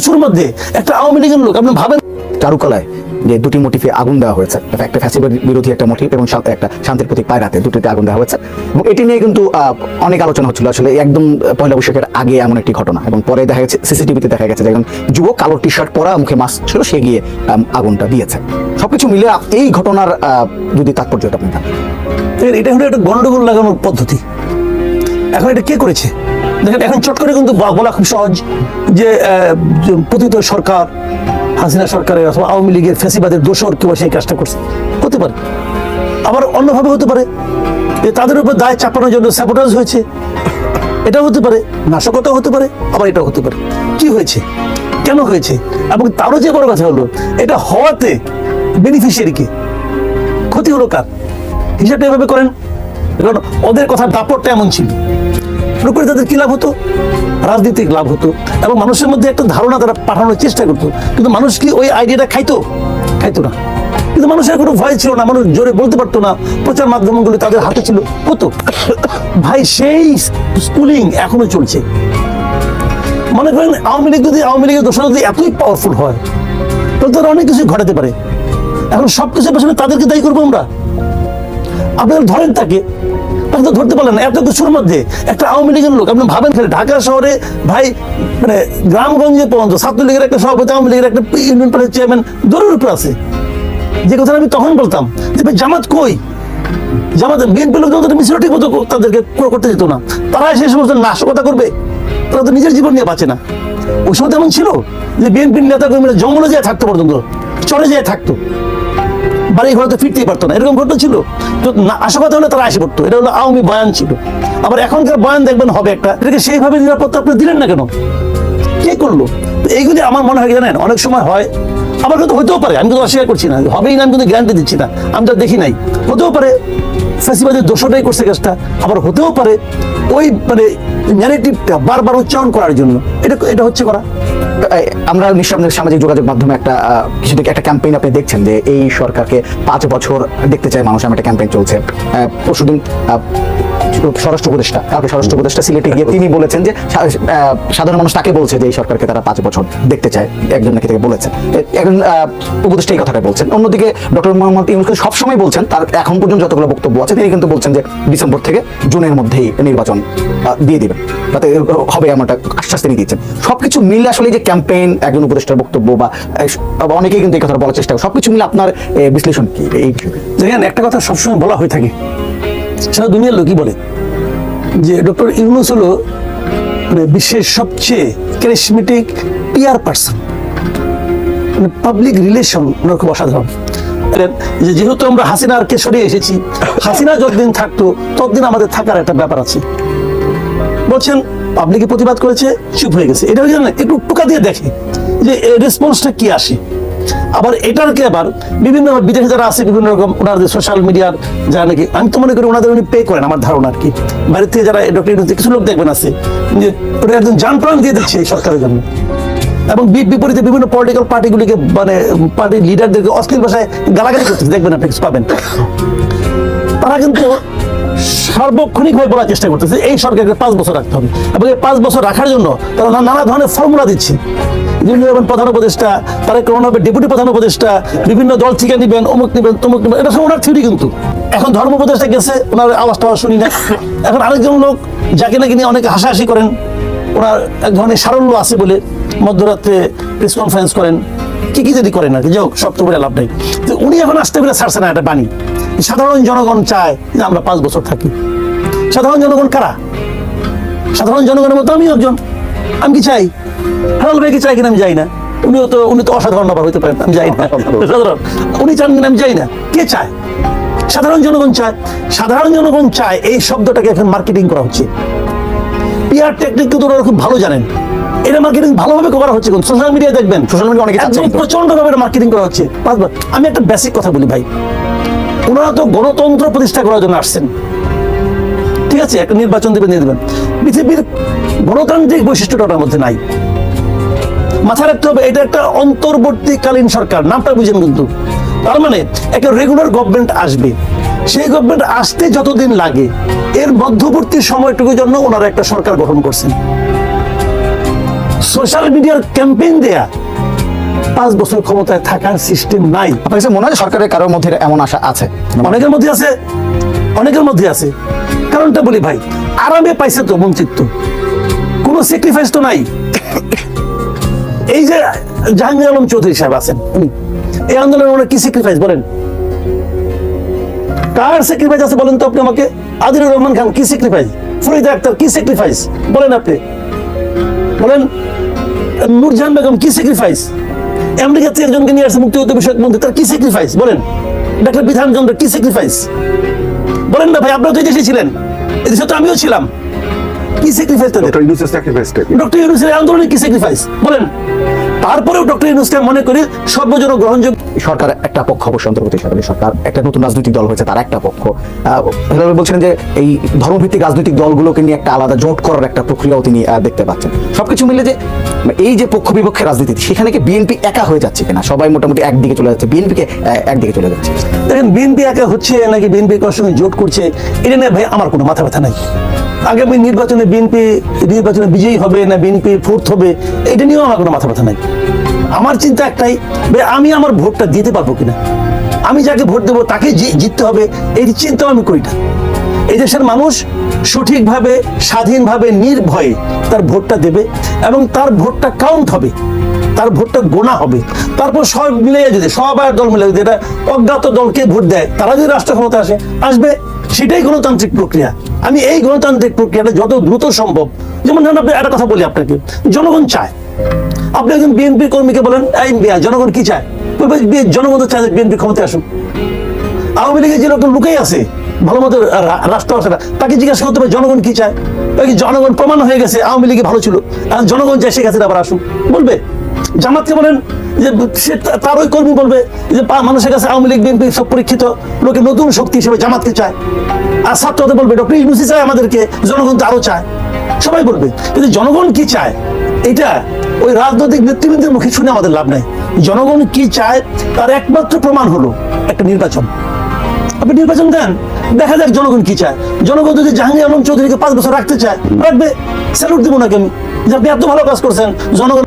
শুরুর মধ্যে একটা আওয়ামী লীগের লোক আপনি ভাবেন চারুকলায় যে দুটি মোটিফে আগুন দেওয়া হয়েছে একটা ফ্যাসিবাদ বিরোধী একটা মোটিভ এবং একটা শান্তির প্রতীক পায়রাতে দুটিতে আগুন দেওয়া হয়েছে। এবং এটি নিয়ে কিন্তু অনেক আলোচনা হচ্ছিল। আসলে একদম পয়লা বৈশাখের আগে এমন একটি ঘটনা এবং পরে দেখা গেছে সিসিটিভিতে দেখা গেছে যে একজন যুবক কালো টি শার্ট পরা মুখে মাস্ক ছিল সে গিয়ে আগুনটা দিয়েছে। সবকিছু মিলে এই ঘটনার আহ, যদি তাৎপর্যটা আপনি এটা হলো একটা গন্ডগোল লাগানোর পদ্ধতি। এখন এটা কে করেছে? দেখেন, এখন চট করে কিন্তু বলা খুব সহজ যে পতিত সরকার, হাসিনা সরকারের অথবা আওয়ামী লীগের ফ্যাসিবাদের দোষর কেউ সেই কাজটা করছে। হতে পারে। আবার অন্যভাবে হতে পারে যে তাদের উপর দায় চাপানোর জন্য স্যাবোটাজ হয়েছে। এটাও হতে পারে, নাশকতাও হতে পারে, আবার এটাও হতে পারে। কি হয়েছে? কেন হয়েছে? এবং তারও যে বড় কথা হলো, এটা হওয়াতে বেনিফিশিয়ারিকে ক্ষতি হলো কার? হিসাবটা এভাবে করেন। কারণ ওদের কথার দাপটটা এমন ছিল। শুরু করে তাদের কি লাভ হতো? রাজনৈতিক লাভ হতো। এবং মানুষের মধ্যে একটা ধারণা তারা পাঠানোর চেষ্টা করতো। কিন্তু মানুষ কি ওই আইডিয়াটা খাইতো? খাইতো না। কিন্তু মানুষের কোনো ভয় ছিল না, মানুষ জোরে বলতে পারতো না। প্রচার মাধ্যমগুলো তাদের হাতে ছিল। হতো ভাই, সেই স্কুলিং এখনও চলছে। মনে করেন, আওয়ামী লীগ যদি আওয়ামী লীগের দোষণা যদি এতই পাওয়ারফুল হয়, তাহলে তারা অনেক কিছু ঘটাতে পারে। এখন সব কিছুর পেছনে তাদেরকে দায়ী করব আমরা। আপনারা ধরেন তাকে আপনি তো ধরতে পারলেন এত কিছুর মধ্যে। একটা আওয়ামী লীগের লোক, আপনি ভাবেন খালি, ঢাকা শহরে ভাই মানে গ্রামগঞ্জে পর্যন্ত ছাত্রলীগের একটা সভাপতি, আওয়ামী লীগের একটা ইউনিয়ন পরিষদ চেয়ারম্যান দূরের উপরে আছে। যে কথা আমি তখন বলতাম, যে ভাই জামাত কই? জামাত বিএনপি লোক মিছিল ঠিক মতো তাদেরকে করতে যেত না। তারা সেই সমস্ত নাশকতা করবে, তারা তো নিজের জীবন নিয়ে বাঁচে না। ওই সময় তেমন ছিল যে বিএনপির নেতা কর্মীরা জঙ্গলে যেয়ে থাকতো পর্যন্ত চলে যেয়ে থাকতো। বাড়ি ঘরে তো ফিরতেই পারতো না। এরকম ঘটনা ছিল। তো না- আশা কথা হলে তারা আসে পড়তো। এটা হলো আওয়ামী বয়ান ছিল। আবার এখনকার বয়ান দেখবেন হবে একটা। এটাকে সেইভাবে নিরাপত্তা আপনি দিলেন না কেন? কে করল? এইগুলি আমার মনে হয় জানেন, অনেক সময় হয়। আবার কিন্তু হতেও পারে। আমি কিন্তু অস্বীকার করছি না। হবেই না, আমি কিন্তু গ্যারান্টি দিচ্ছি না। আমি তো দেখি নাই। হতেও পারে। ফ্যাসিবাদের দোষটাই করছে কাজটা। আবার হতেও পারে। ওই মানে ন্যারেটিভটা বারবার উচ্চারণ করার জন্য। এটা এটা হচ্ছে করা। আমরা নিশ্চয় সামাজিক যোগাযোগ মাধ্যমে একটা কিছু থেকে একটা ক্যাম্পেইন আপনি দেখছেন যে এই সরকারকে পাঁচ বছর দেখতে চায় মানুষ আমার একটা ক্যাম্পেইন চলছে। পরশুদিন স্বরাষ্ট্র উপদেষ্টা। কালকে স্বরাষ্ট্র উপদেষ্টা সিলেটে গিয়ে তিনি বলেছেন যে সাধারণ মানুষ তাকে বলছে যে, এই সরকারকে তারা পাঁচ বছর দেখতে চায়। একজন নাকি থেকে বলেছেন। একজন উপদেষ্টা এই কথাটা বলছেন। অন্যদিকে ডক্টর মোহাম্মদ ইউনুস সবসময় বলছেন, তার এখন পর্যন্ত যতগুলো বক্তব্য আছে, তিনি কিন্তু বলছেন যে, ডিসেম্বর থেকে জুনের মধ্যেই নির্বাচন দিয়ে দিবেন। তাতে হবে এমনটা আশ্বাস তিনি দিচ্ছেন সবকিছু মিলে আসলে যে ক্যাম্পেইন, একজন উপদেষ্টার বক্তব্য বা অনেকেই কিন্তু এই কথা বলার চেষ্টা সবকিছু মিলে আপনার বিশ্লেষণ কি? এই? দেখেন, একটা কথা সবসময় বলা হয়ে থাকে। সারা দুনিয়ার লোকই বলে যে ডক্টর ইউনুস হলো মানে বিশ্বের সবচেয়ে ক্যারিসমেটিক পিয়ার পার্সন মানে পাবলিক রিলেশন ওনার খুব অসাধারণ। যেহেতু আমরা হাসিনারকে সরিয়ে এসেছি, হাসিনা যতদিন থাকতো, ততদিন আমাদের থাকার একটা ব্যাপার আছে। বলছেন পাবলিকে প্রতিবাদ করেছে, চুপ হয়ে গেছে। এটা একটু টুকা দিয়ে দেখে যে রেসপন্সটা কি আসে। আবার এটারকে আবার? বিভিন্ন বিদেশে যারা আছে, বিভিন্ন রকম ওনাদের সোশ্যাল মিডিয়ার যারা নাকি, আমি তো মনে করি ওনাদের উনি পে করেন আমার ধারণা আর কি। বাইরে থেকে যারা ডক্টর কিছু লোক দেখবেন আছে, যে ওটা একদম যান প্রাণ দিয়ে দিচ্ছে এই সরকারের জন্য। এবং বিপরীতে বিভিন্ন পলিটিক্যাল পার্টিগুলিকে মানে পার্টির লিডারদেরকে অশ্লীল ভাষায় গালাগালি করতেছে। দেখবেন আপনি পাবেন। তারা কিন্তু সার্বক্ষণিকভাবে বলার চেষ্টা করতেছে, এই সরকারকে পাঁচ বছর রাখতে হবে। এবং এই পাঁচ বছর রাখার জন্য তারা নানা ধরনের ফর্মুলা দিচ্ছে। বিভিন্ন প্রধান উপদেষ্টা তারা কেমন হবে ডেপুটি প্রধান উপদেষ্টা, বিভিন্ন দল থেকে নিবেন, অমুক নিবেন, তমুক নিবেন, এটা সব ওনার থিওরি কিন্তু। এখন ধর্ম উপদেষ্টা গেছে, ওনার আওয়াজ টাওয়াজ শুনি না এখন আরেকজন লোক, যাকে নাকি নিয়ে অনেকে হাসাহাসি করেন, ওনার এক ধরনের সারল্য আছে বলে মধ্যরাত্রে প্রেস কনফারেন্স করেন। কি কি যদি করেন আর কি, যাই হোক, সব তো লাভ নেই। উনি এখন আসতে পেরে ছাড়ছে না একটা বাণী। সাধারণ জনগণ চায় যে আমরা পাঁচ বছর থাকি। সাধারণ জনগণ কারা? সাধারণ জনগণের মতো আমিও একজন। আমি কি চাই? হালাল ভাই কি চাই কিনা আমি যাই না। উনিও তো উনি তো অসাধারণ ব্যাপার হতে পারেন আমি যাই না। সাধারণ। উনি চান কিনা আমি যাই না। কে চায়? সাধারণ জনগণ চায়। সাধারণ জনগণ চায় এই শব্দটাকে এখন মার্কেটিং করা হচ্ছে। পিআর টেকনিক কিন্তু ওনারা খুব ভালো জানেন। এটা মার্কেটিং ভালোভাবে করা হচ্ছে সোশ্যাল মিডিয়া দেখবেন। সোশ্যাল মিডিয়া অনেকে প্রচণ্ড ভাবে মার্কেটিং করা হচ্ছে। আমি একটা বেসিক কথা বলি ভাই। ওনারা তো গণতন্ত্র প্রতিষ্ঠা করার জন্য আসছেন। ঠিক আছে, একটা নির্বাচন দেবেন, দিয়ে দেবেন। পৃথিবীর গণতান্ত্রিক বৈশিষ্ট্যটা ওটার মধ্যে নাই। মাথায় রাখতে হবে, এটা একটা অন্তর্বর্তীকালীন সরকার, নামটা বুঝেন কিন্তু। তার মানে একটা রেগুলার গভর্নমেন্ট আসবে। সেই গভর্নমেন্ট আসতে যতদিন লাগে, এর মধ্যবর্তী সময়টুকুর জন্য ওনারা একটা সরকার গঠন করছেন। সোশ্যাল মিডিয়ার ক্যাম্পেইন দেয়া পাঁচ বছর ক্ষমতায় থাকার সিস্টেম নাই। আপনার কাছে মনে হয় সরকারের কারোর মধ্যে এমন আশা আছে? অনেকের মধ্যে আছে অনেকের মধ্যে আছে। কারণটা বলি ভাই আরামে পাইছে তো বঞ্চিত তো। কোনো স্যাক্রিফাইস তো নাই। এই যে জাহাঙ্গীর আলম চৌধুরী সাহেব আছেন এই আন্দোলনে ওনার কি স্যাক্রিফাইস বলেন? কার স্যাক্রিফাইস আছে বলেন তো আপনি আমাকে? আদিলুর রহমান খান কি স্যাক্রিফাইস ফরিদা আক্তার কি স্যাক্রিফাইস বলেন আপনি। বলেন নূরজাহান বেগম কি স্যাক্রিফাইস আমেরিকা থেকে একজনকে নিয়ে আসছে মুক্তিযুদ্ধ বিষয়ক মন্ত্রী তার কি স্যাক্রিফাইস বলেন। ডাক্তার বিধানচন্দ্র কি স্যাক্রিফাইস বলেন না ভাই আপনারা তো দেশে ছিলেন। এদেশে তো আমিও ছিলাম। কি স্যাক্রিফাইস ডক্টর ইউনুসের স্যাক্রিফাইস ডক্টর ইউনুসের আন্দোলনে কি স্যাক্রিফাইস বলেন। তারপরেও ডক্টর ইউনুসকে মনে করি সর্বজন গ্রহণযোগ্য সরকার একটা পক্ষ অবশ্য অন্তর্বর্তী সরকারি সরকার একটা নতুন রাজনৈতিক দল হয়েছে, তার একটা পক্ষ। হেলাল বলছিলেন যে এই ধর্মভিত্তিক রাজনৈতিক দলগুলোকে নিয়ে একটা আলাদা জোট করার একটা প্রক্রিয়াও তিনি দেখতে পাচ্ছেন। সবকিছু মিলে যে এই যে পক্ষ বিপক্ষের রাজনীতি, সেখানে কি বিএনপি একা হয়ে যাচ্ছে কিনা? সবাই মোটামুটি একদিকে চলে যাচ্ছে বিএনপিকে একদিকে চলে যাচ্ছে। দেখেন, বিএনপি একা হচ্ছে নাকি বিএনপি কার সঙ্গে জোট করছে, এটা নিয়ে ভাই আমার কোনো মাথা ব্যথা নাই। আগামী নির্বাচনে বিএনপি, নির্বাচনে বিজয়ী হবে না বিএনপি ফোর্থ হবে, এটা নিয়েও আমার কোনো মাথা ব্যথা নাই। আমার চিন্তা একটাই আমি আমার ভোটটা দিতে পারব কিনা? আমি যাকে ভোট দেবো তাকে জিততে হবে, এই চিন্তাও আমি করি না। এই দেশের মানুষ সঠিকভাবে, স্বাধীনভাবে, নির্ভয়ে তার ভোটটা দেবে এবং তার ভোটটা কাউন্ট হবে, তার ভোটটা গোনা হবে। তারপর সব মিলে যদি সবার দল মিলে যদি এটা অজ্ঞাত দলকে ভোট দেয়, তারা যদি রাষ্ট্র ক্ষমতা আসে, আসবে সেটাই গণতান্ত্রিক প্রক্রিয়া। আমি এই গণতান্ত্রিক প্রক্রিয়াটা যত দ্রুত সম্ভব, যেমন ধরেন আপনি একটা কথা বলি আপনাকে, জনগণ চায়। আপনি একজন বিএনপি কর্মীকে বলেন জনগণ কি চায়? জনগণ তো চায় বিএনপি ক্ষমতা আসুক। আওয়ামী লীগের যে লোকটা লুকেই আছে, ভালো মতো রাষ্ট্র আসে না, তাকে জিজ্ঞাসা করতে হবে, জনগণ কি চায়? জনগণ প্রমাণ হয়ে গেছে, আওয়ামী লীগে ভালো ছিল। জনগণ চায় শেখ হাসিনা আবার আসুন বলবে, জামাতকে বলেন যে সে তা- তার ওই কর্মী বলবে যে মানুষের কাছে আওয়ামী লীগ, বিএনপি সব পরীক্ষিত, লোকে নতুন শক্তি হিসেবে জামাতকে চায়। আর ছাত্রদের বলবে, ডক্টর ইউনুসি চায় আমাদেরকে, জনগণ তো আরও চায়। সবাই বলবে, কিন্তু জনগণ কি চায়? এটা ওই রাজনৈতিক নেতৃবৃন্দের মুখে শুনে আমাদের লাভ নাই। জনগণ কি চায়? তার একমাত্র প্রমাণ হলো একটা নির্বাচন। আপনি নির্বাচন দেন, দেখা যাক জনগণ কি চায়। জনগণ যদি জাহাঙ্গীর আলম চৌধুরীকে পাঁচ বছর রাখতে চায়, রাখবে। স্যালুট দিব নাকি আমি যে আপনি এত ভালো কাজ করছেন, জনগণ